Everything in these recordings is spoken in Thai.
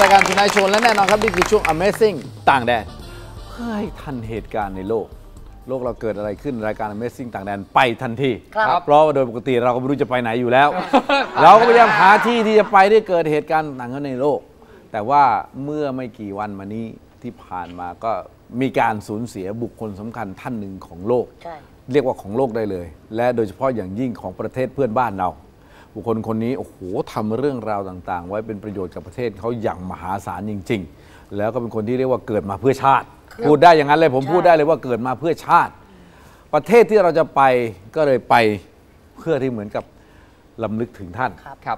รายการทุนายโชว์และแน่นอนครับนี่คือช่วง Amazing ต่างแดนเพื่อให้ทันเหตุการณ์ในโลก โลกเราเกิดอะไรขึ้นรายการ Amazing ต่างแดนไปทันทีครับเพราะว่าโดยปกติเราก็ไม่รู้จะไปไหนอยู่แล้ว เราก็พยายามหาที่ที่จะไปได้เกิดเหตุการณ์ต่างๆในโลก แต่ว่าเมื่อไม่กี่วันมานี้ที่ผ่านมาก็มีการสูญเสียบุคคลสำคัญท่านหนึ่งของโลกใช่เรียกว่าของโลกได้เลย และโดยเฉพาะอย่างยิ่งของประเทศเพื่อนบ้านเรา บุคคลคนนี้โอ้โหทำเรื่องราวต่างๆ ไว้เป็นประโยชน์กับประเทศเขาอย่างมหาศาลจริง ๆ แล้วก็เป็นคนที่เรียกว่าเกิดมาเพื่อชาติ พูดได้อย่างนั้นเลยผมพูดได้เลยว่าเกิดมาเพื่อชาติ ประเทศที่เราจะไปก็เลยไปเพื่อที่เหมือนกับลำลึกถึงท่านครับ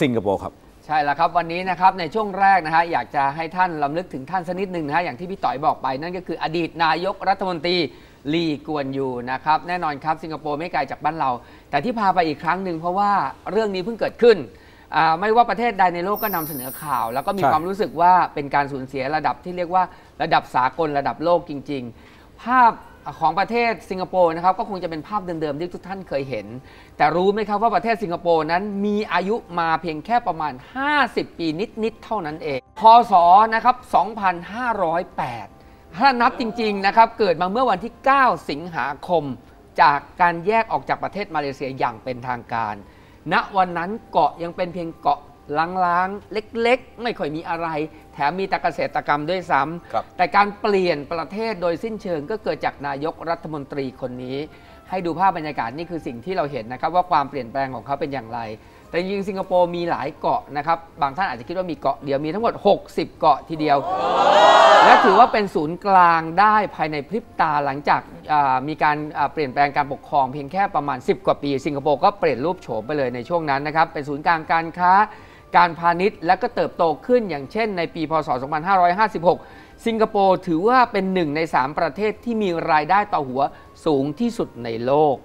สิงคโปร์ครับใช่แล้วครับวันนี้นะครับในช่วงแรกนะฮะอยากจะให้ท่านลำลึกถึงท่านสักนิดหนึ่งนะฮะอย่างที่พี่ต่อยบอกไปนั่นก็คืออดีตนายกรัฐมนตรี ลีกวนยูนะครับแน่นอนครับสิงคโปร์ไม่ไกลจากบ้านเรา แต่ที่พาไปอีกครั้งหนึ่งเพราะว่าเรื่องนี้เพิ่งเกิดขึ้นอ่าไม่ว่าประเทศใดในโลกก็นำเสนอข่าว แล้วก็มีใช่ความรู้สึกว่าเป็นการสูญเสียระดับที่เรียกว่าระดับสากลระดับโลกจริง ๆ ภาพของประเทศสิงคโปร์นะครับก็คงจะเป็นภาพเดิมๆที่ทุกท่านเคยเห็น แต่รู้ไหมครับว่าประเทศสิงคโปร์นั้นมีอายุมาเพียงแค่ประมาณ 50 ปีนิดๆเท่านั้นเอง พศนะครับ 2508 ถ้านับจริงๆนะครับเกิดมาเมื่อวันที่ 9 สิงหาคม จากการแยกออกจากประเทศมาเลเซียอย่างเป็นทางการ ณวันนั้นเกาะยังเป็นเพียงเกาะล้างๆ เล็กๆ ไม่ค่อยมีอะไร แถมมีแต่เกษตรกรรมด้วยซ้ำครับแต่การเปลี่ยนประเทศโดยสิ้นเชิงก็เกิดจากนายกรัฐมนตรีคนนี้ ให้ดูภาพบรรยากาศนี่คือสิ่งที่เราเห็นนะครับว่าความเปลี่ยนแปลงของเขาเป็นอย่างไร แต่จริงสิงคโปร์มีหลายเกาะนะครับ บางท่านอาจจะคิดว่ามีเกาะเดียวมีทั้งหมด 60 เกาะทีเดียว และถือว่าเป็นศูนย์กลางได้ภายในพริบตาหลังจากมีการเปลี่ยนแปลงการปกครองเพียงแค่ประมาณ 10 กว่าปี สิงคโปร์ก็เปลี่ยนรูปโฉมไปเลยในช่วงนั้นนะครับ เป็นศูนย์กลางการค้า การพาณิชย์ และก็เติบโตขึ้นอย่างเช่น ในปีพศ 2556 สิงคโปร์ถือว่าเป็นหนึ่งใน 3 ประเทศที่มีรายได้ต่อหัวสูงที่สุดในโลก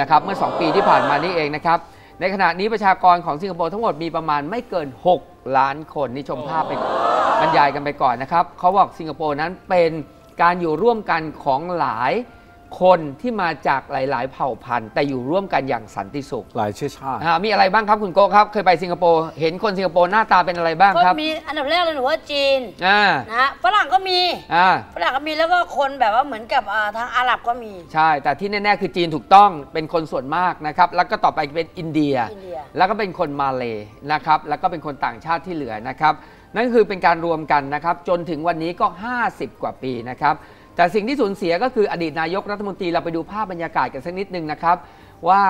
นะครับเมื่อ 2 ปีที่ผ่านมานี่เองนะครับ ในขณะนี้ประชากรของสิงคโปร์ทั้งหมดมีประมาณไม่เกิน 6 ล้านคนนี่ชมภาพไปบรรยายกันไปก่อนนะครับ เขาบอกสิงคโปร์นั้นเป็นการอยู่ร่วมกันของหลาย คนที่มาจากหลาย ๆ เผ่าพันธุ์ แต่อยู่ร่วมกันอย่างสันติสุขหลายเชื้อชาติอ่ามีอะไรบ้างครับคุณโก้ครับ เคยไปสิงคโปร์เห็นคนสิงคโปร์หน้าตาเป็นอะไรบ้างก็ครับมีอันดับแรกเลยหนูว่าจีนอ่านะฮะฝรั่งก็มีอ่าฝรั่งก็มีแล้วก็คนแบบว่าเหมือนกับอ่าทางอาหรับก็มี ใช่ แต่ที่แน่ ๆ คือจีนถูกต้องเป็นคนส่วนมากนะครับ แล้วก็ต่อไปเป็นอินเดีย อินเดีย แล้วก็เป็นคนมาเลยนะครับ แล้วก็เป็นคนต่างชาติที่เหลือนะครับ นั่นคือเป็นการรวมกันนะครับ จนถึงวันนี้ก็ 50 กว่าปีนะครับ แต่สิ่งที่สูญเสียก็คืออดีตนายกรัฐมนตรีเราไปดูภาพบรรยากาศกันสักนิดหนึ่งนะครับ ว่า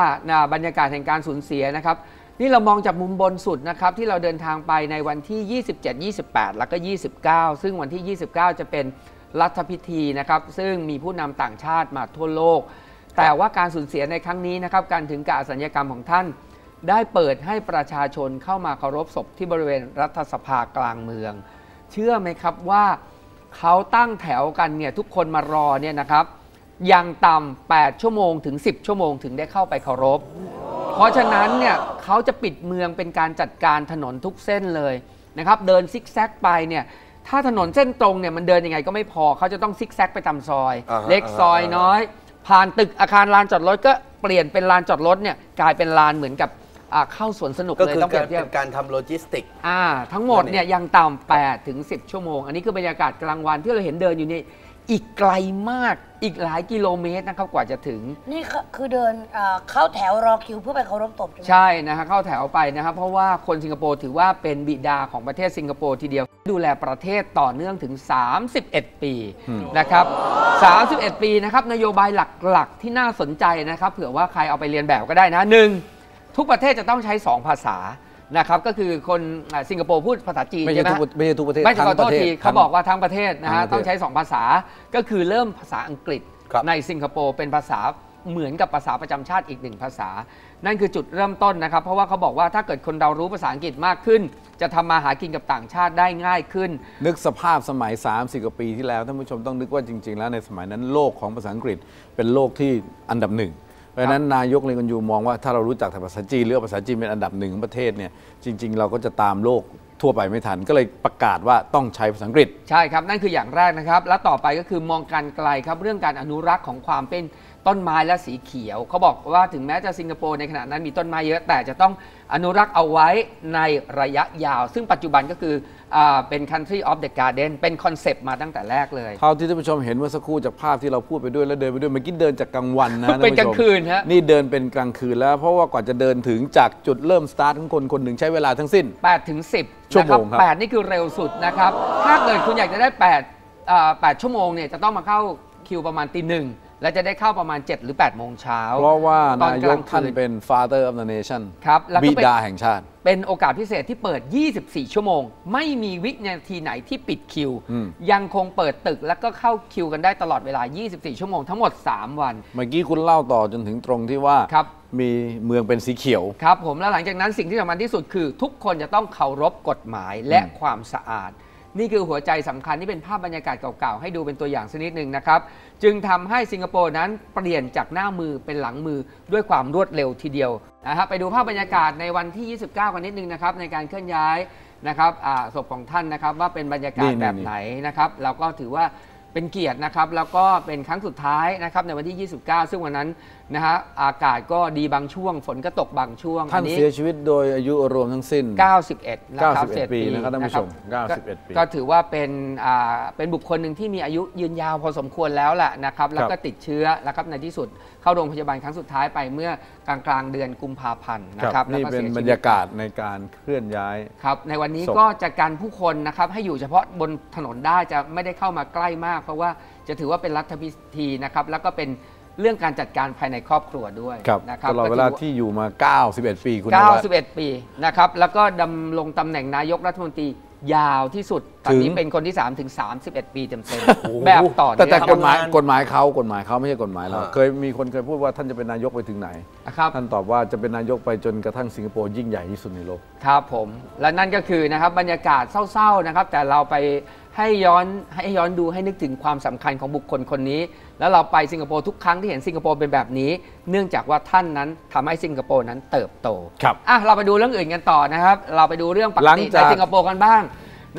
บรรยากาศแห่งการสูญเสียนะครับ นี่เรามองจากมุมบนสุดนะครับที่เราเดินทางไปในวันที่ 27 28 แล้วก็ 29 ซึ่งวันที่ 29 จะเป็นรัฐพิธีนะครับซึ่งมีผู้นำต่างชาติมาทั่วโลก แต่ว่าการสูญเสียในครั้งนี้นะครับการถึงกับสัญญกรรมของท่าน ได้เปิดให้ประชาชนเข้ามาเคารพศพที่บริเวณรัฐสภากลางเมือง เชื่อไหมครับว่า เขาตั้งแถวกันเนี่ยทุกคนมารอเนี่ยนะครับอย่างต่ำ8ชั่วโมงถึง 10 ชั่วโมงถึงได้เข้าไปเคารพ เพราะฉะนั้นเนี่ยเขาจะปิดเมืองเป็นการจัดการถนนทุกเส้นเลยนะครับเดินซิกแซกไปเนี่ยถ้าถนนเส้นตรงเนี่ยมันเดินยังไงก็ไม่พอเขาจะต้องซิกแซกไปตามซอย อ่าฮะเล็กซอยน้อย ผ่านตึกอาคารลานจอดรถก็เปลี่ยนเป็นลานจอดรถเนี่ยกลายเป็นลานเหมือนกับอ่า เข้าสวนสนุกก็เลยคือต้องเปรีกายรบเทียบเป็นการทำโลจิสติกอ่าทั้งหมดเนี่ยยังต่ำ8ถึง10ชั่วโมง อันนี้คือบรรยากาศกลางวันที่เราเห็นเดินอยู่นี่อีกไกลมากอีกหลายกิโลเมตรนะครับกว่าจะถึง นี่คือคือเดินอ่าเข้าแถวรอคิวเพื่อไปเคารพศพใช่ไหมใช่นะฮะเข้าแถวไปนะครับเพราะว่าคนสิงคโปร์ถือว่าเป็นบิดาของประเทศสิงคโปร์ทีเดียว ดูแลประเทศต่อเนื่องถึง 31 ปีนะครับ 31 ปีนะครับนโยบายหลักๆ ที่น่าสนใจนะครับ เผื่อว่าใครเอาไปเรียนแบบก็ได้นะหนึ่ง ทุกประเทศจะต้องใช้ 2 ภาษานะครับก็คือคนอ่าสิงคโปร์พูดภาษาจีนไม่ใช่ใช่ไหมทุกไม่ใช่ทุกประเทศไม่ทั้งขอโทษประเทศทีเขาบอกว่าทั้งประเทศนะฮะทั้งประเทศต้องใช้ 2 ภาษาก็คือเริ่มภาษาอังกฤษครับในสิงคโปร์เป็นภาษาเหมือนกับภาษาประจำชาติอีกหนึ่งภาษา นั่นคือจุดเริ่มต้นนะครับ เพราะว่าเขาบอกว่าถ้าเกิดคนเรารู้ภาษาอังกฤษมากขึ้น จะทำมาหากินกับต่างชาติได้ง่ายขึ้น นึกสภาพสมัย 30 กว่าปีที่แล้วท่านผู้ชมต้องนึกว่าจริง ๆ แล้วในสมัยนั้นโลกของภาษาอังกฤษเป็นโลกที่อันดับหนึ่งเพ ราะนั้นนายกเลกันยูมองว่าถ้าเรารู้จักแต่ภาษาจีนหรืองภาษาจีนเป็นอันดับหนึ่งของประเทศเนี่ยจริง ๆ เราก็จะตามโลกทั่วไปไม่ทันก็เลยประกาศว่าต้องใช้ภาษาอังกฤษ ใช่ครับ นั่นคืออย่างแรกนะครับ และต่อไปก็คือมองการไกลครับเรื่องการอนุรักษ์ของความเป็น ต้นไม้และสีเขียว เขาบอกว่าถึงแม้จะสิงคโปร์ในขณะนั้นมีต้นไม้เยอะแต่จะต้องอนุรักษ์เอาไว้ในระยะยาว ซึ่งปัจจุบันก็คืออาเป็น country of the garden เป็นคอนเซปต์มาตั้งแต่แรกเลย เท่าที่ท่านผู้ชมเห็นเมื่อสักครู่จากภาพที่เราพูดไปด้วยแล้วเดินไปด้วยเมื่อกี้เดินจากกลางวันนะเป็นกลางท่ผู้ชมคืนฮะนี่เดินเป็นกลางคืนแล้วเพราะว่ากว่าจะเดินถึงจากจุดเริ่มสตาร์ทของคนคนหนึ่งใช้เวลาทั้งสิ้น8ถึง10ชั่วนะโมครับงครับ8นี่คือเร็วสุดนะครับถ้าเกิดคุณอยากจะได้8อ่า8ชั่วโมงเนี่ยจะต้องมาเข้าคิวประมาณตีหนึ่ง และจะได้เข้าประมาณ 7 หรือ 8 โมงเช้าเพราะว่า ตอนนากยลากงท่านคืนเป็น father of the nation ครับแล้วก็บิเป็นดาแห่งชาติ เป็นโอกาสพิเศษที่เปิด 24 ชั่วโมง ไม่มีวินาทีไหนที่ปิดคิว อืม ยังคงเปิดตึกแล้วก็เข้าคิวกันได้ตลอดเวลา 24 ชั่วโมงทั้งหมด 3 วัน เมื่อกี้คุณเล่าต่อจนถึงตรงที่ว่า ครับ มีเมืองเป็นสีเขียว ครับผมแล้วหลังจากนั้นสิ่งที่สำคัญที่สุดคือ ทุกคนจะต้องเคารพกฎหมายและอืมความสะอาด นี่คือหัวใจสำคัญที่เป็นภาพบรรยากาศเก่าๆ ให้ดูเป็นตัวอย่างสักนิดหนึ่งนะครับ จึงทำให้สิงคโปร์นั้นเปลี่ยนจากหน้ามือเป็นหลังมือด้วยความรวดเร็วทีเดียวนะครับไปดูภาพบรรยากาศในวันที่ 29 กันนิดนึงนะครับในการเคลื่อนย้ายนะครับอ่าศพของท่านนะครับว่าเป็นบรรยากาศนี่แบบนี่ไหนนะครับเราก็ถือว่า เป็นเกียรตินะครับ แล้วก็เป็นครั้งสุดท้ายนะครับในวันที่ 29 ซึ่งวันนั้นนะฮะอากาศก็ดีบางช่วง ฝนก็ตกบางช่วงท่านอัเสียชีวิตโดยอายุรวมทั้งสิ้น 91 นะครับ91เศษปีนะครับท่านผู้ชมก็91 ปี ก็ถือว่าเป็นอ่าเป็นบุคคลหนึ่งที่มีอายุยืนยาวพอสมควรแล้วแหละนะครับ แล้วก็ติดเชื้อแล้วครับในที่สุดเข้าโรงพยาบาลครั้งสุดท้ายไปเมื่อกลางกลางๆเดือนกุมภาพันธ์นะคครัรับบนี่แล้วก็เป็นสีชีวิตบรรยากาศในการเคลื่อนย้ายครับในวันนี้ศพก็จะกันผู้คนนะครับให้อยู่เฉพาะบนถนนได้จะไม่ได้เข้ามาใกล้มากเพราะว่าจะถือว่าเป็นรัฐพิธีนะครับแล้วก็เป็นเรื่องการจัดการภายในครอบครัวด้วยครับนะครับตลอดเวลาก็ถืที่อยู่มา 91 ปีคุณนวัด91 ปีนะครับแล้วก็ดำรงตำแหน่งนายกรัฐมนตรียาวที่สุดตอนนี้ถึงเป็นคนที่ 3 ถึง 31 ปีเต็มๆแบบต่อแต่เนื่แต่องกฎหมายทำงานกฎหมายเขากฎหมายเขาไม่ใช่กฎหมายเราอ่าเคยมีคนเคยพูดว่าท่านจะเป็นนายกไปถึงไหนนะครับท่านตอบว่าจะเป็นนายกไปจนกระทั่งสิงคโปร์ยิ่งใหญ่ที่สุดในโลก ครับผม และนั่นก็คือนะครับบรรยากาศเศร้าๆนะครับ แต่เราไป ให้ย้อนให้ย้อนดูให้นึกถึงความสำคัญของบุคคลคนนี้ แล้วเราไปสิงคโปร์ทุกครั้งที่เห็นสิงคโปร์เป็นแบบนี้ เนื่องจากว่าท่านนั้นทำให้สิงคโปร์นั้นเติบโตครับอะเราไปดูเรื่องอื่นกันต่อนะครับ เราไปดูเรื่องปกหลังติจากในสิงคโปร์กันบ้าง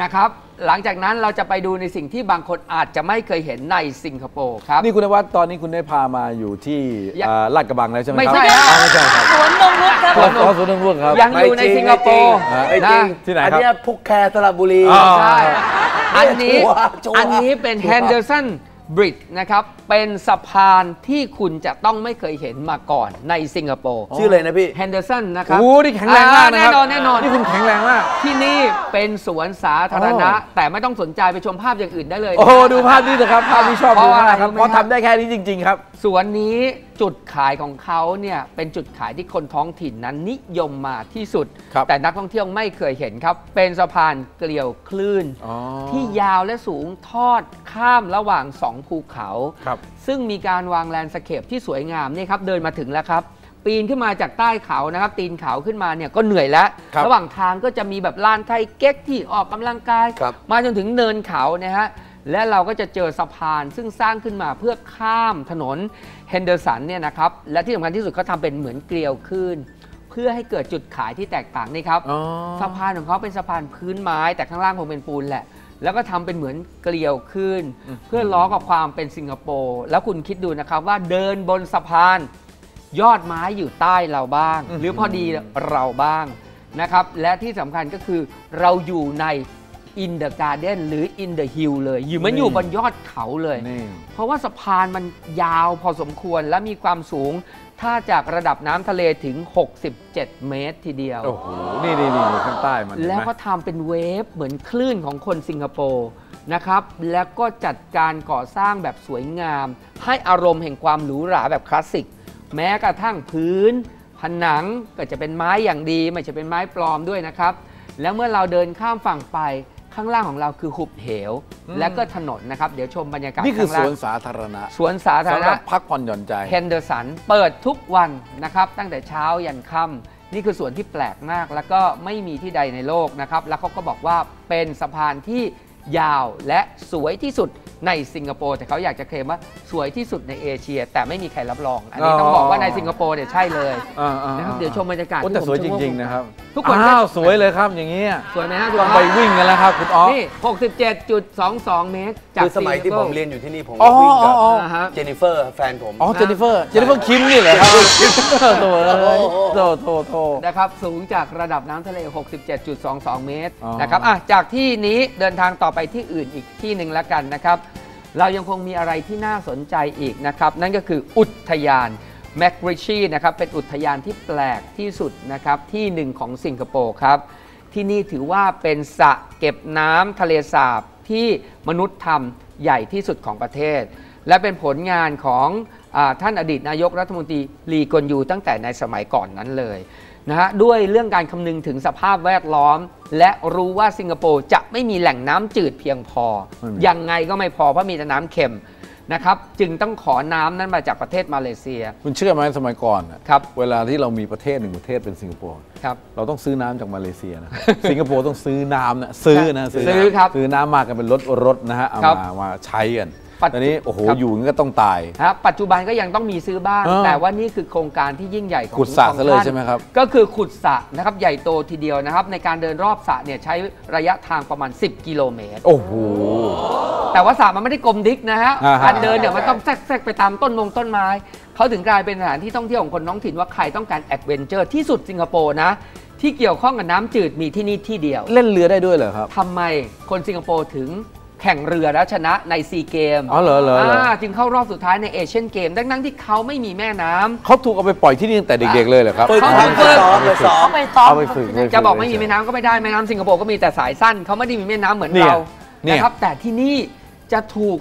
นะครับหลังจากนั้นเราจะไปดูในสิ่งที่บางคนอาจจะไม่เคยเห็นในสิงคโปร์ครับ นี่คุณนวัดตอนนี้คุณได้พามาอยู่ที่ยังเอ่อลาดกระบังแล้วใช่ไหมไม่ครับใช่อ๋อไม่ใช่ครับสวนนงนุชครับสวนนงอ๋อสวนนงนุชครับยังอยู่ในสิงคโปร์ไม่จริงนะที่ไหนครับอันเนี้ยพุกแคร์สระบุรีอ๋อใช่ อันนี้ชัวร์ชัวร์อันนี้เป็นชัวร์ Henderson Bridge นะครับ เป็นสะพานที่คุณจะต้องไม่เคยเห็นมาก่อนในสิงคโปร์ชื่ออะไรนะพี่ Henderson นะครับโอ้นี่แข็งแรงมากนะแน่ครับนอนแน่นอนนี่คุณแข็งแรงมากที่นี่เป็นสวนสาธารณะอ๋อแต่ไม่ต้องสนใจไปชมภาพอย่างอื่นได้เลยนะโอ้โหดูภาพนี้เถอะครับภาพที่ชอบเพดูราะว่ามากครับอะไรรู้ไหมเพราะครับทำได้แค่นี้จริง ๆ ครับ สวนนี้ จุดขายของเขาเนี่ยเป็นจุดขายที่คนท้องถิ่นนั้นนิยมมาที่สุดครับแต่นักท่องเที่ยวไม่เคยเห็นครับ เป็นสะพานเกลียวคลื่นอ๋อที่ยาวและสูงทอดข้ามระหว่างสองภูเขาครับซึ่งมีการวางแลนด์สเคปที่สวยงามนี่ครับเดินมาถึงแล้วครับปีนขึ้นมาจากใต้เขานะครับ ตีนเขาขึ้นมาเนี่ยก็เหนื่อยแล้วครับระหว่างทางก็จะมีแบบลานไทยเก๊กที่ออกกำลังกายครับมาจนถึงเนินเขานะฮะ และเราก็จะเจอสะพานซึ่งสร้างขึ้นมาเพื่อข้ามถนนเฮนเดอร์สันเนี่ยนะครับและที่สำคัญที่สุดเขาทำเป็นเหมือนเกลียวขึ้น เพื่อให้เกิดจุดขายที่แตกต่างนี่ครับอ๋อสะพานของเขาเป็นสะพานพื้นไม้ แต่ข้างล่างคงเป็นปูนแหละแล้วก็ทำเป็นเหมือนเกลียวขึ้น เพื่อล้อกับความเป็นสิงคโปร์แล้วคุณคิดดูนะครับว่าเดินบนสะพาน ยอดไม้อยู่ใต้เราบ้าง หรือพอดีเราบ้างนะครับ และที่สำคัญก็คือเราอยู่ใน in the garden หรือ in the hill เลย อยู่เหมันนี่อยู่บนยอดเขาเลย นี่ เพราะว่าสะพานมันยาวพอสมควรและมีความสูง ถ้าจากระดับน้ำทะเลถึง 67 เมตรทีเดียว โอ้โห นี่นี่นี่ข้างใต้มันเห็นแล้วไหมก็ทำเป็นเวฟเหมือนคลื่นของคนสิงคโปร์นะครับ แล้วก็จัดการก่อสร้างแบบสวยงาม ให้อารมณ์แห่งความหรูหราแบบคลาสสิก แม้กระทั่งพื้น ผนังก็จะเป็นไม้อย่างดี ไม่ใช่เป็นไม้ปลอมด้วยนะครับ แล้วเมื่อเราเดินข้ามฝั่งไป ข้างล่างของเราคือหุบเหว และก็ถนนนะครับ เดี๋ยวชมบรรยากาศนี่คือสข้างวล่างนสาธารณะ สวนสาธารสำหรัณะบพักผ่อนหย่อนใจเฮนเดอร์สันเปิดทุกวันนะครับ ตั้งแต่เช้ายันค่ำนี่คือสวนที่แปลกมาก แล้วก็ไม่มีที่ใดในโลกนะครับ แล้วเขาก็บอกว่าเป็นสะพานที่ ยาวและสวยที่สุดในสิงคโปร์แต่เขาอยากจะเคลมว่าสวยที่สุดในเอเชีย แต่ไม่มีใครรับรอง อันนี้ต้องบอกว่าในสิงคโปร์เนี่ยใช่เลยอ่าๆๆนะครับเดี๋ยวชมบรรยากาศโอ้แต่ที่ผสวยจเชื่อริง ๆ นะครับ ทุกคนก็อ้าวสวยเลยครับอย่างนี้ยสวยไหมฮะคุณต้องอ๊อไปฟวิ่งกันแล้วครับคุณอ๊อฟนี่ 67.22 เมตรจากคือสมัยที่ Seattle ผมเรียนอยู่ที่นี่ผมอ๋อวิ่งกับอ๋ออ่าฮะเจนนิเฟอร์แฟนผมอ๋อเจนนิเฟอร์เจนนิเฟอร์คิมนี่เหรอครับโถเอ้ยโถโถโถนะครับสูงจากระดับน้ำทะเล 67.22 เมตรอ๋อนะครับอะจากที่นี้เดินทางต่อไปที่อื่นอีกที่หนึ่งแล้วกันนะครับ เรายังคงมีอะไรที่น่าสนใจอีกนะครับ นั่นก็คืออุทยานแมกริชีนะครับเป็นอุทยานที่แปลกที่สุดนะครับที่หนึ่งของสิงคโปร์ครับ ที่นี่ถือว่าเป็นสระเก็บน้ำทะเลสาบที่มนุษย์ทำใหญ่ที่สุดของประเทศ และเป็นผลงานของอท่านอดีตนายกรัฐมนตรีลีกวนยูตั้งแต่ในสมัยก่อนนั้นเลย นะฮะด้วยเรื่องการคำนึงถึงสภาพแวดล้อม และรู้ว่าสิงคโปร์จะไม่มีแหล่งน้ำจืดเพียงพอไม่มียังไงก็ไม่พอเพราะมีแต่น้ำเค็มนะครับจึงต้องขอน้ำนั้นมาจากประเทศมาเลเซีย คุณเชื่อไหมสมัยก่อนน่ะครับเวลาที่เรามีประเทศหนึ่งประเทศเป็นสิงคโปร์ครับเราต้องซื้อน้ำจากมาเลเซียนะสิงคโปร์ต้องซื้อน้ำนะซื้อนะซื้อน้ำครับซื้อน้ำมากันเป็นรถรถนะฮะเอาครับมามาใช้กันปัจจุ ตอนนี้โอ้โหครับอยู่งั้นก็ต้องตายฮะปัจจุบันก็ยังต้องมีซื้อบ้างเออแต่ว่านี่คือโครงการที่ยิ่งใหญ่ของขุดสระของซะเลยท่านใช่ไหมครับก็คือขุดสระนะครับใหญ่โตทีเดียวนะครับ ในการเดินรอบสระเนี่ยใช้ระยะทางประมาณ 10 กิโลเมตร โอ้โหแต่ว่าสระมันไม่ได้กลมดิกนะฮะอ่าฮะการเดินเนี่ยมันต้องแทรกๆไปตามต้นมงต้นไม้เขาถึงกลายเป็นสถานที่ท่องเที่ยวของคนท้องถิ่นว่าใครต้องการแอดเวนเจอร์ที่สุดสิงคโปร์นะที่เกี่ยวข้องกับน้ำจืดมีที่นี่ที่เดียว เล่นเรือได้ด้วยเหรอครับทำไมคนสิงคโปร์ถึง แข่งเรือแล้วชนะในซีเกมอ๋อเหรอเหรอเหรอจึงเข้ารอบสุดท้ายในเอเชียนเกมดังๆที่เขาไม่มีแม่น้ำเขาถูกเอาไปปล่อยที่นี่ตั้งแต่เด็กๆเลยเหรอครับฝึกเขาทำฝึกซ้อมไปซ้อมเขาไปซ้อม เอาไปฝึกเลยจะบอกไม่มีแม่น้ำก็ไม่ได้แม่น้ำสิงคโปร์ก็มีแต่สายสั้นเขาไม่ได้มีแม่น้ำเหมือนเนี่ยเราเนี่ยนะครับแต่ที่นี่จะถูก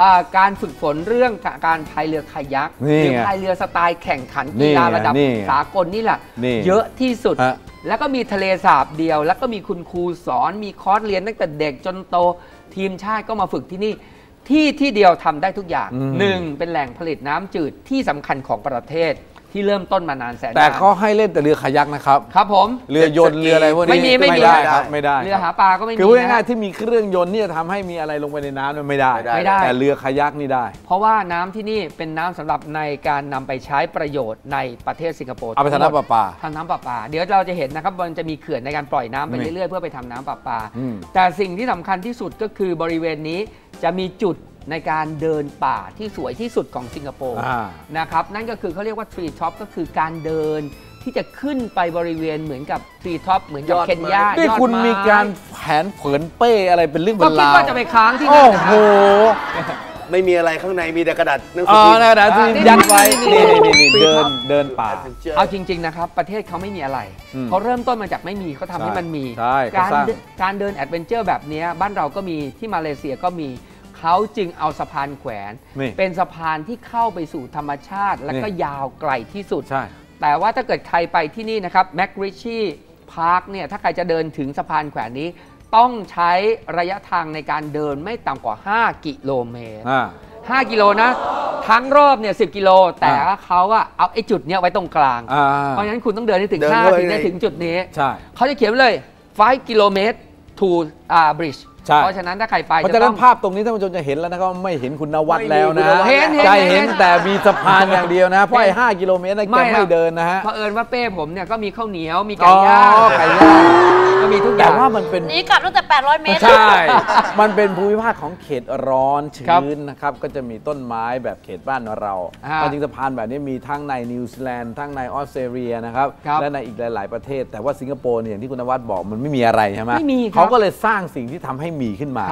อ่าการฝึกฝนเรื่องการพายเรือคายักนี่หรืไงพายเรือสไตล์แข่งขันนี่กีฬาไงระดับนี่ไงสากลนี่แหละนี่เยอะที่สุด ฮะ แล้วก็มีทะเลสาบเดียว แล้วก็มีคุณครูสอนมีคอร์สเรียนตั้งแต่เด็กจนโต ทีมชาติก็มาฝึกที่นี่ที่ที่เดียวทำได้ทุกอย่างอืมหนึ่งเป็นแหล่งผลิตน้ำจืดที่สำคัญของประเทศ ที่เริ่มต้นมานานแสนแต่นานเขาให้เล่นแต่เรือคายักนะครับ ครับผม เรือยนต์เรืออะไรพวกนี้ไม่มีไม่มีได้ครับไม่ได้เรือหาปลาก็ไม่มีคือพูดง่ายนะๆที่มีเครื่องยนต์เนี่ยทำให้มีอะไรลงไปในน้ำเนี่ยไม่ได้ไม่ได้ แต่เรือคายักนี่ได้ เพราะว่าน้ำที่นี่เป็นน้ำสำหรับในการนำไปใช้ประโยชน์ในประเทศสิงคโปร์เอาไปทำน้ำประปาทำน้ำประปา เดี๋ยวเราจะเห็นนะครับมันจะมีเขื่อนในการปล่อยน้ำไปนี่เรื่อยๆเพื่อไปทำน้ำประปาอืมแต่สิ่งที่สำคัญที่สุดก็คือบริเวณนี้จะมีจุด ในการเดินป่าที่สวยที่สุดของสิงคโปร์อ่านะครับนั่นก็คือเขาเรียกว่าทรีท็อปก็คือการเดินที่จะขึ้นไปบริเวณเหมือนกับทรีท็อปเหมือนกับยอดไม้เคนยานี่ยอดคุณไมีการแผนเผินเป้อะไรเป็นเรื่องเป็ก็นคิดราวว่าจะไปค้างที่โอ้นั่นนะโหไม่มีอะไรข้างในมีแต่กระดาษหนังสือ๋อพิมพ์นะนะที่นี่ยัดไว้นี่นี่นี่นี่นี่นี่เดินเดินป่า Adventure เอาจริง ๆ นะครับ ประเทศเขาไม่มีอะไรอืมเขาเริ่มต้นมาจากไม่มีเขาทำให้มันมีใช่เขาการสร้างเดินการเดินแอดเวนเจอร์แบบเนี้ยบ้านเราก็มีที่มาเลเซียก็มี เขาจึงเอาสะพานแขวน นี่เป็นสะพานที่เข้าไปสู่ธรรมชาติ และก็นี่ยาวไกลที่สุด ใช่ แต่ว่าถ้าเกิดใครไปที่นี่นะครับแมกริชีพาร์คเนี่ยถ้าใครจะเดินถึงสะพานแขวนนี้ ต้องใช้ระยะทางในการเดินไม่ต่ำกว่า 5 กิโลเมตร อ่า 5 กิโลนะ ทั้งรอบเนี่ย10กิโล แต่ว่าเขาอะเอาไอ้จุดเนี้ยไว้ตรงกลาง อ่า เพราะฉะนั้นคุณต้องเดินให้ถึงเดินเข้า5ไปถึงจะใน ถึงจุดนี้ ใช่ เขาจะเขียนไว้เลย 5 กิโลเมตร to อ่า bridge ใช่ เพราะฉะนั้นถ้าใครไปเพราะจะฉะนั้ต้นองภาพตรงนี้ท่านผู้ชมจะเห็นแล้วนะครับว่าไม่เห็นคุณนวัดไม่มีแล้วคุณนะนวัดเห็นเห็นจะเห็เห็นนแต่มีสะพานอย่างเดียวนะเพราะไอ้ห้ากิโลเมตรนั่นแกไม่ครับไม่เดินนะฮะเผอิญว่าเป้ผมเนี่ยก็มีข้าวเหนียวมีอ๋ไก่อย่างไก่ย่างก็มีทุกอแต่ย่างว่ามันเป็นหนี่กลับตั้งแต่ 800 เมตรใช่มันเป็นภูมิภาคของเขตร้อนครับชื้นนะครับก็จะมีต้นไม้แบบเขตบ้านเราอ่าความจริงสะพานแบบนี้มีทั้งในนิวซีแลนด์ทั้งในออสเตรเลียนะครับครับและในอีกหลาย ๆประเทศ แต่ว่าสิงคโปร์เนี่ยอย่างที่คุณนวัดบอกมันไม่มีอะไรใช่ไหมไม่มีครับเขาก็เลยสร้างสิ่งที่ทำให้มีขึ้นมา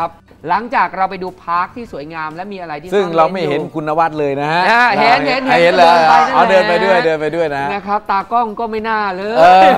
หลังจากเราไปดูพาร์คที่สวยงามและมีอะไรที่ซึ่งซ่อนเรานไม่อยู่เห็นคุณนวัดเลยนะฮะอ่าเห็นเห็นเห็นเห็นเลยเดินไปนั่นแหละเอาเดินไปด้วยเดินไปด้วยนะฮะนะครับตากล้องก็ไม่น่าเลยเออ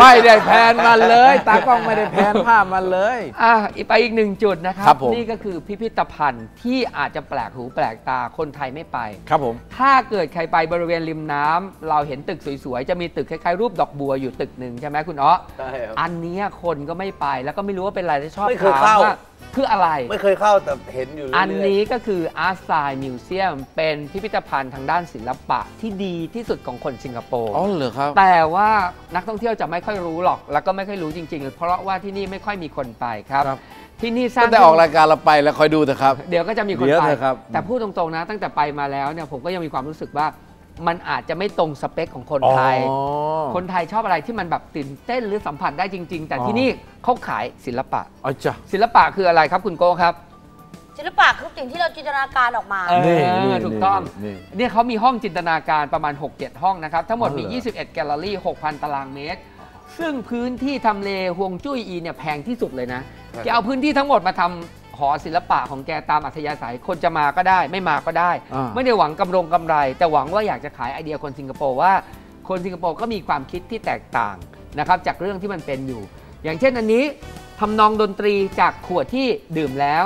ไม่ได้แพนมันเลย ตากล้องไม่ได้แพนภาพมันเลยอะอีกไปอีกหนึ่งจุดนะครัครับผมนี่ก็คือพิพิธภัณฑ์ที่อาจจะแปลกหูแปลกตาคนไทยไม่ไปครับผมถ้าเกิดใครไปบริเวณริมน้ำเราเห็นตึกสวยๆจะมีตึกคล้ายๆรูปดอกบัวอยู่ตึกหนึ่งใช่ไหมคุณอ๋อใช่ครับอันเนี้ยคนก็ไม่ไปแล้วก็ไม่รู้ว่าเป็นอะไรที่ชอบไม่เคยถามเข้าว่า คืออะไร ไม่เคยเข้าแต่เห็นอยู่เรื่อยๆอันนี้ก็คือ Art Style Museum เป็นพิพิธภัณฑ์ทางด้านศิลปะที่ดีที่สุดของคนสิงคโปร์อ๋อเหรอครับ แต่ว่านักท่องเที่ยวจะไม่ค่อยรู้หรอก แล้วก็ไม่ค่อยรู้จริง ๆ เพราะว่าที่นี่ไม่ค่อยมีคนไปครับครับที่นี่สร้างตั้งแต่ออกรายการเราไปแล้วคอยดูเถอะครับ เดี๋ยวก็จะมีคนเดี๋ยวไป เถอะครับ แต่พูดตรงๆนะ ตั้งแต่ไปมาแล้วเนี่ยผมก็ยังมีความรู้สึกว่า มันอาจจะไม่ตรงสเปคของคนไทย อ๋อ คนไทยชอบอะไรที่มันแบบตื่นเต้นหรือสัมผัสได้จริง ๆ แต่อ๋อที่นี่เขาขายศิลปะ อ๋อจ้ะ ศิลปะคืออะไรครับคุณโก้ครับ ศิลปะคือสิ่งที่เราจินตนาการออกมา เออนี่นี่ถูกต้องนี่เนี่ยเขามีห้องจินตนาการประมาณ 6-7 ห้องนะครับ ทั้งหมดอ๋อมี เหรอ 21 แกลเลอรี่ 6,000 ตารางเมตร ซึ่งพื้นที่ทำเลฮวงจุ้ยอีเนี่ยแพงที่สุดเลยนะครับแกเอาพื้นที่ทั้งหมดมาทำ หอศิลปะของแกตามอัธยาศัยคนจะมาก็ได้ ไม่มาก็ได้ อ่า ไม่ได้หวังกำรงกำไร แต่หวังว่าอยากจะขายไอเดียคนสิงคโปร์ว่า คนสิงคโปร์ก็มีความคิดที่แตกต่างนะครับจากเรื่องที่มันเป็นอยู่ อย่างเช่นอันนี้ทำนองดนตรีจากขวดที่ดื่มแล้ว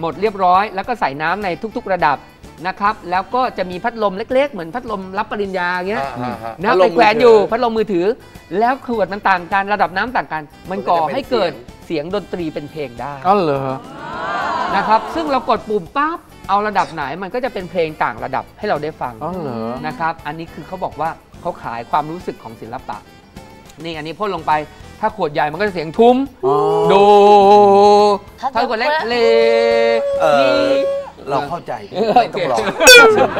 หมดเรียบร้อย แล้วก็ใส่น้ำในทุกๆระดับนะครับ แล้วก็จะมีพัดลมเล็ก ๆ เหมือนพัดลมรับปริญญาอย่างเงี้ย อ่าฮะนะพัดลไปมแขวนมือยู่ถื พัดลมมือถือ แล้วขวดมันต่างกันระดับน้ำต่างกัน มันก่อให้เกิดเสียงดนตรีเป็นเพลงได้อ๋อเหรอ นะครับซึ่งเรากดปุ่มปั๊บเอาระดับไหนมันก็จะเป็นเพลงต่างระดับให้เราได้ฟังอ๋อเหรอนะครับอันนี้คือเขาบอกว่าเขาขายความรู้สึกของศิลปะ นี่อันนี้พ่นลงไปถ้าขวดใหญ่มันก็จะเสียงทุ้มอ๋อโดถ้าถ้าขวดเล็กเลเออมีเราเข้าใจเออไม่ต้องรอโอเค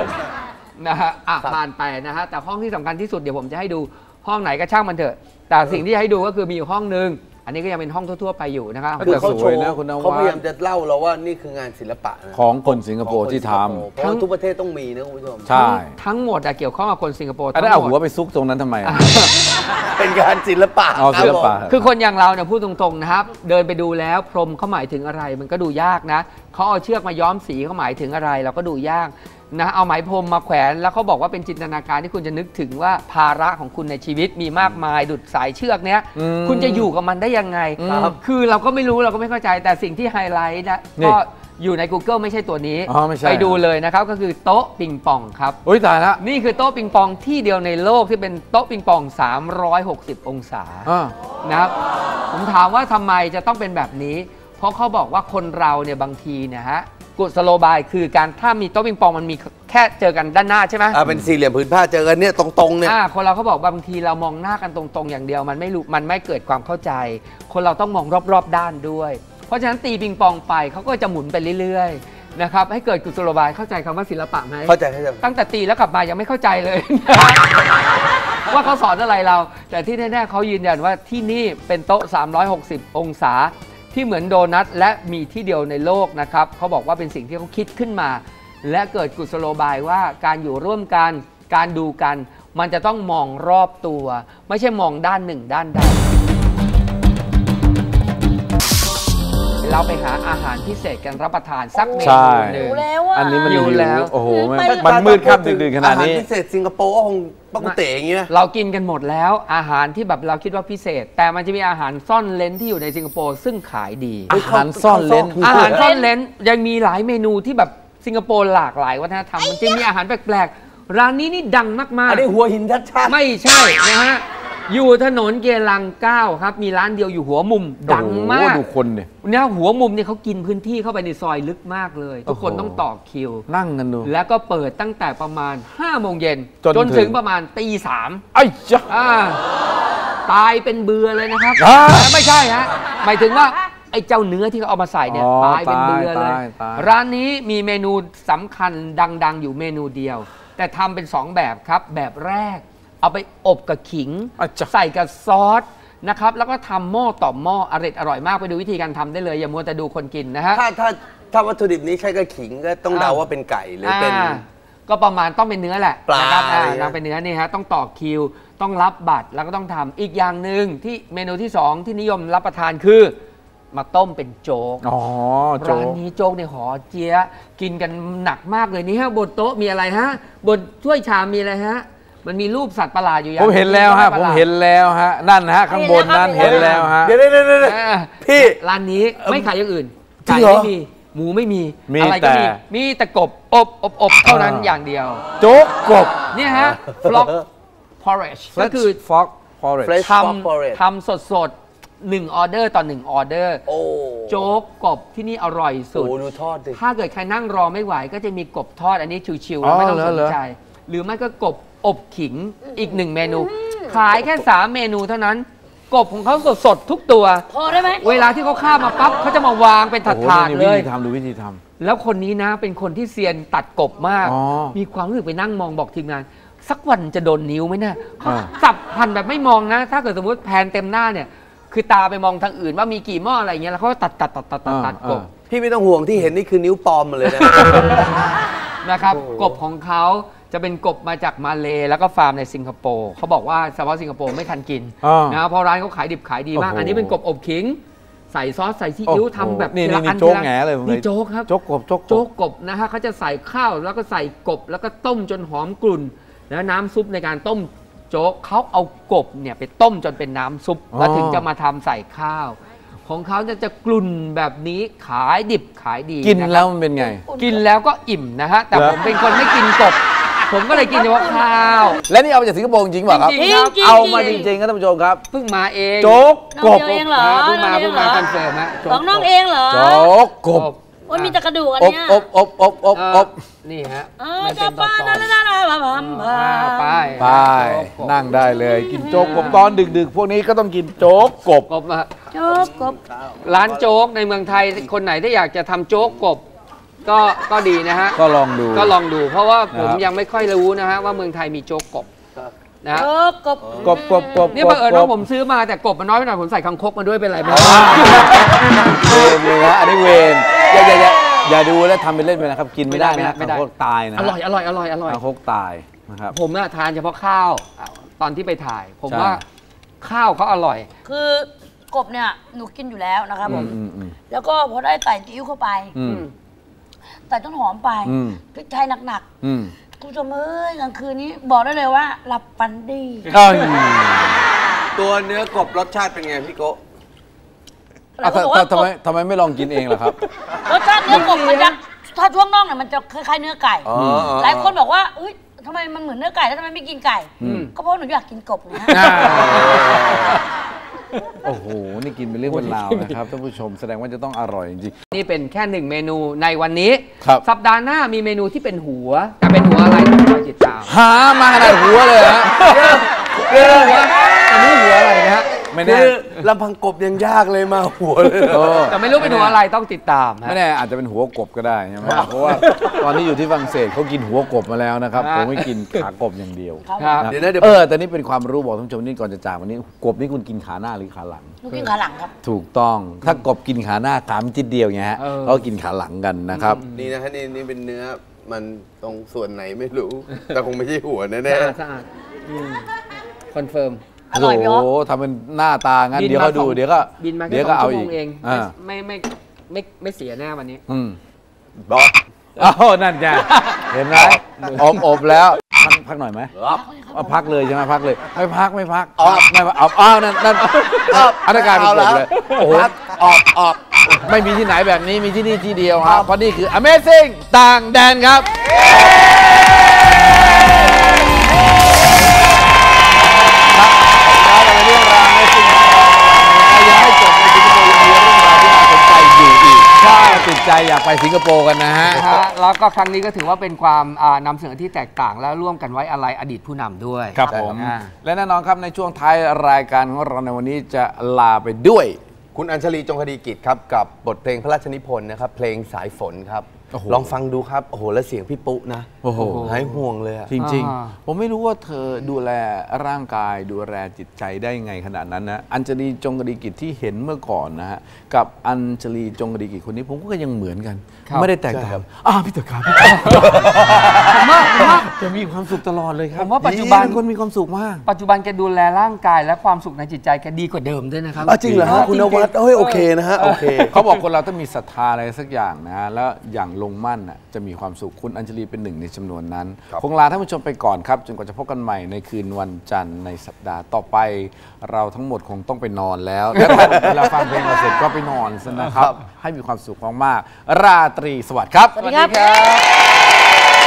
นะฮะอะครับผ่านไปนะฮะแต่ห้องที่สำคัญที่สุดเดี๋ยวผมจะให้ดูห้องไหนก็ช่างมันเถอะ แต่สิ่งที่ให้ดูก็คือมีอยู่ห้องนึงอั นนี้ก็ยังเป็นห้องทั่ว ๆ ไปอยู่นะครับแต่คือเขาสโชวยว์นะคุณนวัดเขาพยายามจะเล่าเราว่านี่คืองานศิลปะนะของคนสิงคโปร์ที่ทเพราะว่าทุกประเทศต้องมีนะคุณผู้ชมำใช่ทั้งหมดอะเกี่ยวข้องกับคนสิงคโปร์อันทั้นั้นงเอาหมหัวดไปซุกตรงนั้นทำไมอะเป็นงานศิลปะเอาศิลปะครับผมคือคนอย่างเราเนี่ยพูดตรงๆนะครับ เดินไปดูแล้วพรหมเขาหมายถึงอะไร มันก็ดูยากนะเขาเอาเชือกมาย้อมสีเขาหมายถึงอะไร เราก็ดูยาก นะเอาไหมพรมมาแขวนแล้วเขาบอกว่าเป็นจินตนาการที่คุณจะนึกถึงว่าภาระของคุณในชีวิตมีมากมายดุดสายเชือกเนี้ยอืมคุณจะอยู่กับมันได้ยังไงครับคือเราก็ไม่รู้เราก็ไม่เข้าใจแต่สิ่งที่ไฮไลท์นะนี่ก็อยู่ใน Google ไม่ใช่ตัวนี้อ๋อไม่ใช่ไปดูเลยนะครับ ก็คือโต๊ะปิงปองครับโอ้ยตายละนี่คือโต๊ะปิงปองที่เดียวในโลกที่เป็นโต๊ะปิงปอง 360 องศาอ่านะครับผมถามว่าทำไมจะต้องเป็นแบบนี้ เพราะเขาบอกว่าคนเราเนี่ยบางทีเนี่ยฮะ กุศโลบายคือการถ้ามีโต๊ะปิงปองมันมีแค่เจอกันด้านหน้าใช่ไหมอ่าเป็นสี่เหลี่ยมผืนผ้าเจอกันเนี่ยตรงๆเนี่ยอ่าคนเราเขาบอกบางทีเรามองหน้ากันตรงๆ อย่างเดียวมันไม่รู้มันไม่เกิดความเข้าใจ คนเราต้องมองรอบๆด้านด้วย เพราะฉะนั้นตีปิงปองไปเขาก็จะหมุนไปเรื่อยๆนะครับให้เกิดกุศโลบายเข้าใจคำว่าศิลปะไหมเข้าใจเข้าใจตั้งแต่ตีแล้วกลับมายังไม่เข้าใจเลย ว่าเขาสอนอะไรเรา แต่ที่แน่ๆเขายืนยันว่าที่นี่เป็นโต๊ะ 360 องศา ที่เหมือนโดนัทและมีที่เดียวในโลกนะครับเขาบอกว่าเป็นสิ่งที่เขาคิดขึ้นมา และเกิดกุศโลบายว่าการอยู่ร่วมกัน การดูกัน มันจะต้องมองรอบตัว ไม่ใช่มองด้านหนึ่งด้านใดเราไปหาอาหารพิเศษกันรับประทานสักเมใช่นูหนึ่งรู้แล้วอะ อันนี้มันอยู่แล้ว โอ้โห มันไปมันมืดค่ำดึกๆขนาดนี้อหรพิเศษสิงคโปร์ก็คง ปักกุเต๋อย่างเงี้ยเรากินกันหมดแล้วอาหารที่แบบเราคิดว่าพิเศษ แต่มันจะมีอาหารซ่อนเลนที่อยู่ในสิงคโปร์ซึ่งขายดีอาหารซ่อนเลนอาหารซ่อนเลนยังมีหลายเมนูที่แบบสิงคโปร์หลากหลายวัฒนธรรมมันจะมีอาหารแปลกๆร้านนี้นี่ดังมากอันนี้หัวหินชัดๆไม่ใช่นะฮะ อยู่ถนนเกลังเก้าครับ มีร้านเดียวอยู่หัวมุม ดังมากโอ้โหดูคนเนี่ยเนี่ยหัวมุมเนี่ยเขากินพื้นที่เข้าไปในซอยลึกมากเลย ทุกคนโอ้โหต้องต่อคิว นั่งกันดู แล้วก็เปิดตั้งแต่ประมาณ5โมงเย็นจนถึงถึงประมาณตีสามไอ้จ้ะอ่าตายเป็นเบื่อเลยนะครับอ่าไม่ใช่ฮะหมายถึงว่าไอ้เจ้าเนื้อที่เขาเอามาใส่เนี่ยอ๋อตายเป็นเบื่อเลยตายตายร้านนี้มีเมนูสำคัญดัง ๆ อยู่เมนูเดียว แต่ทำเป็น2แบบครับแบบแรก เอาไปอบกับขิงอะจ้ะใส่กับซอสนะครับแล้วก็ทำหม้อต่อหม้ออร่อยอร่อยมากไปดูวิธีการทำได้เลย อย่ามัวแต่ดูคนกินนะฮะๆถ้าถ้าถ้าวัตถุดิบนี้ใช้กระขิงก็ต้องเดาว่าเป็นไก่หรือเป็นาก็ประมาณต้องเป็นเนื้อแหละปลานะครับอ่าอะไรเงี้ยนางเป็นเนื้อนี่ฮะต้องต่อคิว ต้องรับบัตรแล้วก็ต้องทำอีกอย่างหนึ่งที่เมนูที่ 2 ที่นิยมรับประทานคือมาต้มเป็นโจ๊กอ๋อโจร้านนี้โจ๊กในหอเจี๊ยะกินกันหนักมากเลยนี่ฮะบนโต๊ะมีอะไรฮะบนถ้วยชามมีอะไรฮะ มันมีรูปสัตว์ประหลาดอยู่อย่างผมเห็นแล้วฮะผมเห็นแล้วฮะนั่นฮะข้างบนนั้นเห็เห็นนแล้แล้ววฮะเดี๋ยวเดี๋ยวเดี๋ยวเดี๋ยวเออพี่ร้านนี้ไม่ขายอย่างอื่นจริไก่งเหรอไม่มีหมูไม่มีมีอะไรก็มีแต่มีแต่กบอบอบอบเท่านั้นอ่าอย่างเดียวโจ๊กกบเนี่ยฮะ flock porridge ก็คือฟอกพอเร Fresh ท Pork Porridge ำทำสดสดๆหนึ่งออเดอร์ต่อหนึ่งออเดอร์โอ้โจ๊กกบที่นี่อร่อยสุดโอ้ดูทอดดิถ้าเกิดใครนั่งรอไม่ไหว ก็จะมีกบทอดอันนี้ชิวๆอ๋แล้วอไม่ต้องเหรอสนเหรอใจ หรือไม่ก็กบ อบขิงอีกหนึ่งเมนู ขายแค่ 3 เมนูเท่านั้น กบของเขาสดๆทุกตัว พอได้ไหมเวลาที่เขาฆ่ามาปั๊บเขาจะมาวางเป็นถโอ้โหาดนี่ๆเลวิยธีทำดูวิธีทแล้วคนนี้นะเป็นคนที่เซียนตัดกบมากอ๋อมีความรู้สึกไปนั่งมองบอกทีมงาน สักวันจะโดนนิ้วไหมเนี่ยเขาอ่าสับพันแบบไม่มองนะ ถ้าเกิดสมมติแพนเต็มหน้าเนี่ย คือตาไปมองทางอื่นว่ามีกี่หม้ออะไรอย่างเงี้ยแล้วเขาก็ตัดตัดตัดตัดตัดตัดกบพี่ไม่ต้องห่วงที่เห็นนี่คือนิ้วปลอมมาเลยนะนะครับโอ้โหกบของเขา จะเป็นกบมาจากมาเลแล้วก็ฟาร์มในสิงคโปร์เขาบอกว่าเฉพาะสิงคโปร์ไม่ทันกินอ่านนะเพราะร้านเขาขายดิบขายดีมาก โอ้โห อันนี้เป็นกบอบขิง ใส่ซอสใส่ซีอิ๊วโอ้โหทำแบบนี่ทีละนี่อันโจ๊กทีละแหง่เลยผมเลยนี่โจ๊กครับ โจ๊กกบโจ๊กกโจ๊บ กกบนะฮะเขาจะใส่ข้าวแล้วก็ใส่กบแล้วก็ต้มจนหอมกลุ่น แล้วน้ำซุปในการต้มโจ๊กเขาเอากบเนี่ยไปต้มจนเป็นน้ำซุป อ๋อ แล้วถึงจะมาทำใส่ข้าว ของเขาจะจะกลุ่นแบบนี้ขายดิบขายดีกินนะครับแล้วมันเป็นไง กินแล้วก็อิ่มนะฮะแต่เหรอ ผมเป็นคนไม่กินกบ ผมก็เลยกินเฉพาะข้าว และนี่เอามาจากสิงคโปร์จริงๆเปล่าครับ จริงๆครับ เอามาจริงๆครับท่านผู้ชมครับ เพิ่งมาเองโจ๊กน้องกบเดียวเองเหรอเพิ่งมาน้เพิ่งมาคอนเฟิร์มฮะโจ๊กของน้องเองเหรอโจ๊กกบโอ้ยมีแต่กระดูกอันอบเนี้ยอบอบอบอบเอ่ออบ นี่ฮะเออมันจะเป็นตป้าอนนาๆนานานาพามพาอ่าไปไปโจ๊กกบนั่งได้เลยกินโจ๊กกบตอนดึกๆ พวกนี้ก็ต้องกินโจ๊กกบ กบมาโจ๊กกบร้านโจ๊กในเมืองไทยคนไหนที่อยากจะทำโจ๊กกบ ก็ก็ดีนะฮะ ก็ลองดู ก็ลองดู เพราะว่าผมนะครับ ยังไม่ค่อยรู้นะฮะว่าเมืองไทยมีโจ๊กกบนะฮะโจ๊กกบกบกบกบนี่บังเอิญว่าผมซื้อมาแต่กบมันน้อยไปหน่อยผมใส่คังคกมาด้วยเป็นไรไหมเวรเลยนะอันนี้เวรอย่าอย่าอย่าอย่าดูแล้วทำเป็นเล่นไปนะครับ กินไม่ได้นะไม่ได้คางคกตายนะอร่อยอร่อยอร่อยอร่อย คางคกตายนะครับ ผมน่ะทานเฉพาะข้าวอะตอนที่ไปถ่าย ผมใช่ ว่าข้าวเขาอร่อย คือกบเนี่ยหนูกินอยู่แล้วนะครับผอืมมอืมอืมแล้วก็พอได้ใส่ซีอิ๊วเข้าไป อืม ใส่ต้นหอมไปอืมพริกไทยหนักอืมๆคุณผู้ชมเอ้ยกลางคืนนี้บอกได้เลยว่าหลับฝันดีเอ้ยตัวเนื้อกบรสชาติเป็นไงพี่โกะหลายคนอะบอกว่าทำไมทำไมไม่ลองกินเองล่ะครับ รสชาติเนื้อกบมันจะถ้าช่วงน่องเนี่ยมันจะคล้ายๆเนื้อไก่อ๋ออ๋อหลายคนบอกว่าเอ้ยทำไมมันเหมือนเนื้อไก่แล้วทำไมไม่กินไก่อืมก็เพราะหนูอยากกินกบนะอ่า โอ้โห นี่กินเป็นเรื่องเป็นราวนะครับท่านผู้ชมแสดงว่าจะต้องอร่อยจริงนี่เป็นแค่หนึ่งเมนูในวันนี้ครับสัปดาห์หน้ามีเมนูที่เป็นหัว แต่เป็นหัวอะไรต้องคอยติดตามหามาขนาดหัวเลยฮะหัวอันนี้หัวอะไรนะฮะ ไม่แน่ คือลำพังกบยังยากเลยมาหัวเลยเหรเอออแต่ไม่รู้เป็นหัวอะไรต้องติดตามฮะ ไม่แน่อาจจะเป็นหัวกบก็ได้ใช่ไหมเพราะว่าตอนนี้อยู่ที่ฝรั่งเศสเขากินหัวกบมาแล้วนะครับอ่าผมไม่กินขากบอย่างเดียวครับครับนะเดี๋ยวนะเดี๋ยว เออแต่นี่เป็นความรู้บอกท่านผู้ชมนี่ก่อนจะจากวันนี้กบนี่คุณกินขาหน้าหรือขาหลังหนูกินขาหลังครับ ถูกต้องถ้ากบกินขาหน้าขามจิดเดียวไงฮะเออ เขากินขาหลังกันนะครับ นี่นะฮะนี่นี่เป็นเนื้อมันตรงส่วนไหนไม่รู้ แต่คงไม่ใช่หัวแน่สะอาดสะอาดคอนเฟิร์ม อร่อยไหมโอ้วะโหทำเป็นหน้าตางั้นบินเดี๋ยวมาก็ดูสองเดี๋ยวก็บินมาแค่เดี๋ยวสก็องเอาชั่วโมอีกงเองอ่าไม่ไม่ไม่ไม่ไม่เสียแน่วันนี้ อืมๆบอกอ้าวนั่นไงเห็นไหมอบอบแล้วพักพักหน่อยไหมเอาพักเลยใช่ไหมพักเลย ไม่พักไม่พักไม่พักเอาอ้าวนั่นนั่นอันนั้นกลารเป็นกบเลยโอ้โห ออกออก ไม่มีที่ไหนแบบนี้มีที่นี่ที่เดียวครับ เพราะนี่คือ Amazing ต่างแดนครับครับ ใจอยากไปสิงคโปร์กันนะฮะ นะฮะแล้วก็ครั้งนี้ก็ถือว่าเป็นความอ่านำเสนอที่แตกต่างและร่วมกันไว้อะไรอดีตผู้นำด้วยครับผม อ่า และแน่นอนครับในช่วงท้ายรายการของเราในวันนี้จะลาไปด้วย คุณอัญชลีจงคดีกิจครับกับบทเพลงพระราชนิพนธ์นะครับเพลงสายฝนครับโอ้โห ลองฟังดูครับโอ้โหแล้วเสียงพี่ปุ๊นะโอ้โหหายห่วงเลยอะจริงอ่าๆผมไม่รู้ว่าเธอดูแลร่างกายดูแลจิตใจได้ไงขนาดนั้นนะอัญชลีจงกดีกิจที่เห็นเมื่อก่อนนะฮะกับอัญชลีจงกดีกิจคนนี้ผมก็ยังเหมือนกันครับไม่ได้แตกต่าใช่ครังบอ้าวพี่เต๋อครับพี่เต๋อผมว่าผมว่าจะมีความสุขตลอดเลยครับผมว่าปัจจุบันเป็นคนมีความสุขมาก ปัจจุบันแกดูแลร่างกายและความสุขในจิตใจแกดีกว่าเดิมด้วยนะครับอ้าวจริงเหรอฮะคุณนวัดเอ้ยโอเคนะฮะโอเคเขาบอกคนเราต้องมีศรัทธาอะไรสักอย่างนะฮะแล้วอย่างลงมั่นน่ะจะมีความสุขคุณอัญชลีเป็นหนึ่งในจำนวนนั้นครับคงลาท่านผู้ชมไปก่อนครับ จนกว่าจะพบกันใหม่ในคืนวันจันทร์ในสัปดาห์ต่อไป เราทั้งหมดคงต้องไปนอนแล้วและท่านเวลาฟังเพลงเราเสร็จก็ไปนอนซะนะครับ ให้มีความสุขมากๆราตรีสวัสดิ์ครับ สวัสดีครับ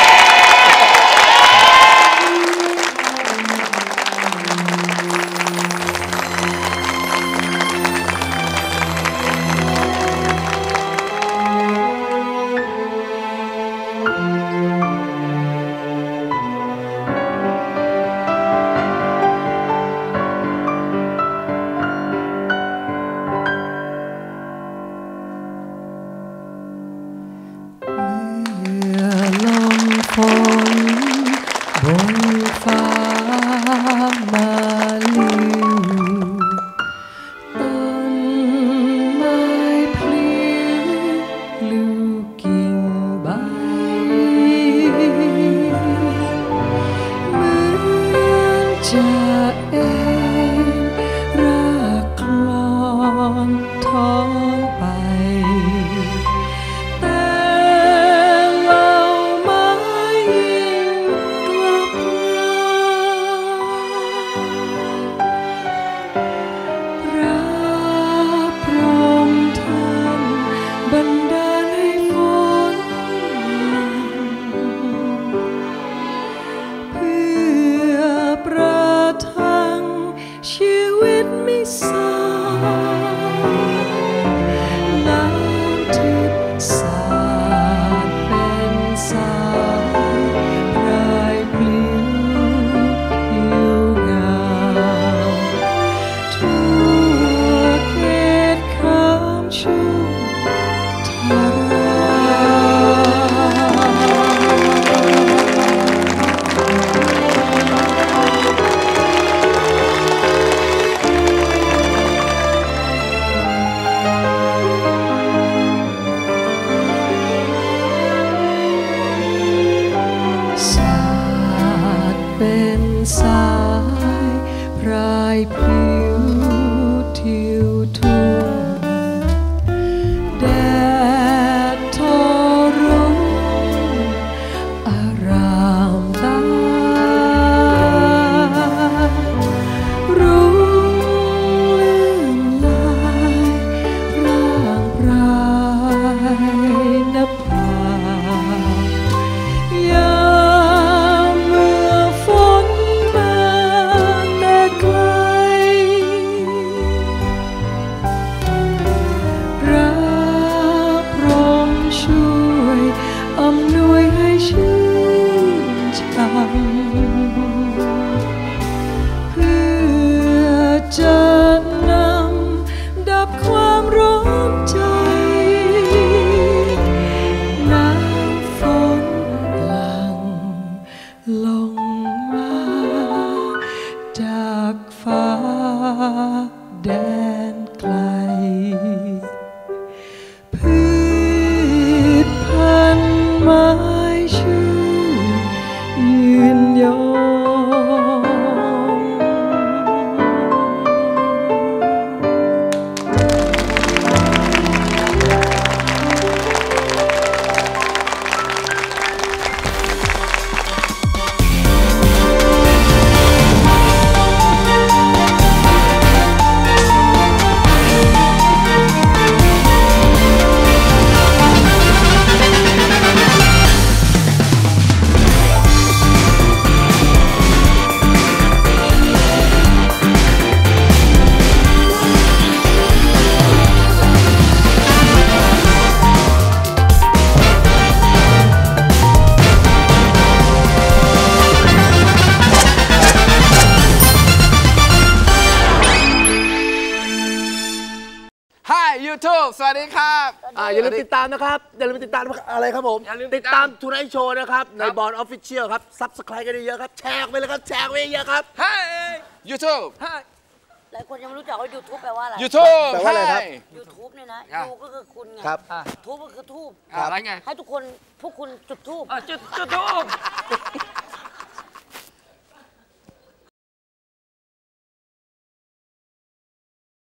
อจะนำดับความ อ่าอย่าลืมติดตามนะครับ อย่าลืมติดตามอะไรครับผม อย่าลืมติติดดตาตามมทูไนท์โชว์นะครับ ในครับบอลออฟฟิเชียลครับซับสไครต์กันเยอะๆครับ แชร์ไปเลยครับ แชร์ไปเยอะๆครับ Hi YouTube หลายคนยังไม่รู้จักว่า YouTube แปลว่าอะไร YouTube แปลว่าอะไรครับ Hi YouTube เนี่ยนะครับยูก็คือคุณไงครับทูบก็คือทูบอะอะไรไง ให้ทุกคนพวกคุณจุดทูบอะจุดจุดทูบ